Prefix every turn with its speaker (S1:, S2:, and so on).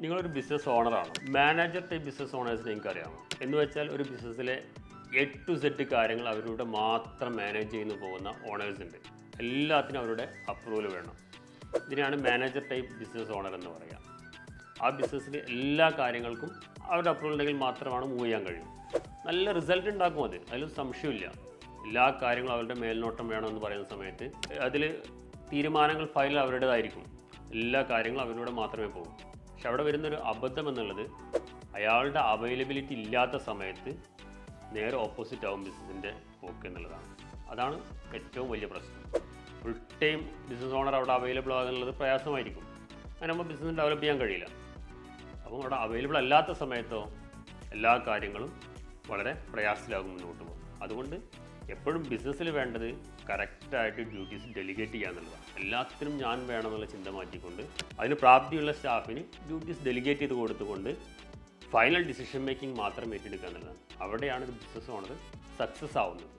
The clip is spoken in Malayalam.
S1: നിങ്ങളൊരു ബിസിനസ് ഓണറാണ് മാനേജർ ടൈപ്പ് ബിസിനസ് ഓണേഴ്സ് നിങ്ങൾക്ക് അറിയാമോ എന്ന് വെച്ചാൽ ഒരു ബിസിനസ്സിലെ എ ടു സെഡ് കാര്യങ്ങൾ അവരുടെ മാത്രം മാനേജ് ചെയ്യുന്നു പോകുന്ന ഓണേഴ്സ് ഉണ്ട്. എല്ലാത്തിനും അവരുടെ അപ്രൂവൽ വേണം. ഇതിനാണ് മാനേജർ ടൈപ്പ് ബിസിനസ് ഓണർ എന്ന് പറയുക. ആ ബിസിനസ്സിലെ എല്ലാ കാര്യങ്ങൾക്കും അവരുടെ അപ്രൂവൽ ഉണ്ടെങ്കിൽ മാത്രമാണ് മൂവ് ചെയ്യാൻ കഴിയും. നല്ല റിസൾട്ട് ഉണ്ടാക്കും അത്. അതിലും സംശയമില്ല എല്ലാ കാര്യങ്ങളും അവരുടെ മേൽനോട്ടം വേണമെന്ന് പറയുന്ന സമയത്ത് അതിൽ തീരുമാനങ്ങൾ ഫയൽ അവരുടേതായിരിക്കും. എല്ലാ കാര്യങ്ങളും അവരോട് മാത്രമേ പോകും. പക്ഷെ അവിടെ വരുന്നൊരു അബദ്ധം എന്നുള്ളത് അയാളുടെ അവൈലബിലിറ്റി ഇല്ലാത്ത സമയത്ത് നേരെ ഓപ്പോസിറ്റ് ആവും ബിസിനസിന്റെ പോക്ക് എന്നുള്ളതാണ്. അതാണ് ഏറ്റവും വലിയ പ്രശ്നം. ഫുൾ ടൈം ബിസിനസ് ഓണർ അവിടെ അവൈലബിൾ എന്നുള്ളത് പ്രയാസമായിരിക്കും. അങ്ങനെ നമ്മൾ ബിസിനസ് ഡെവലപ്പ് ചെയ്യാൻ കഴിയില്ല. അപ്പം അവിടെ അവൈലബിൾ അല്ലാത്ത സമയത്തോ എല്ലാ കാര്യങ്ങളും വളരെ പ്രയാസത്തിലാകും മുന്നോട്ട് പോകും. അതുകൊണ്ട് എപ്പോഴും ബിസിനസ്സിൽ വേണ്ടത് കറക്റ്റായിട്ട് ഡ്യൂട്ടീസ് ഡെലിഗേറ്റ് ചെയ്യുക എന്നുള്ളതാണ്. എല്ലാത്തിനും ഞാൻ വേണമെന്നുള്ള ചിന്ത മാറ്റിക്കൊണ്ട് അതിന് പ്രാപ്തിയുള്ള സ്റ്റാഫിന് ഡ്യൂട്ടീസ് ഡെലിഗേറ്റ് ചെയ്ത് കൊടുത്തുകൊണ്ട് ഫൈനൽ ഡിസിഷൻ മേക്കിംഗ് മാത്രം ഏറ്റെടുക്കുക എന്നുള്ളതാണ്. അവിടെയാണ് ഒരു ബിസിനസ് ഓണർ സക്സസ് ആവുന്നത്.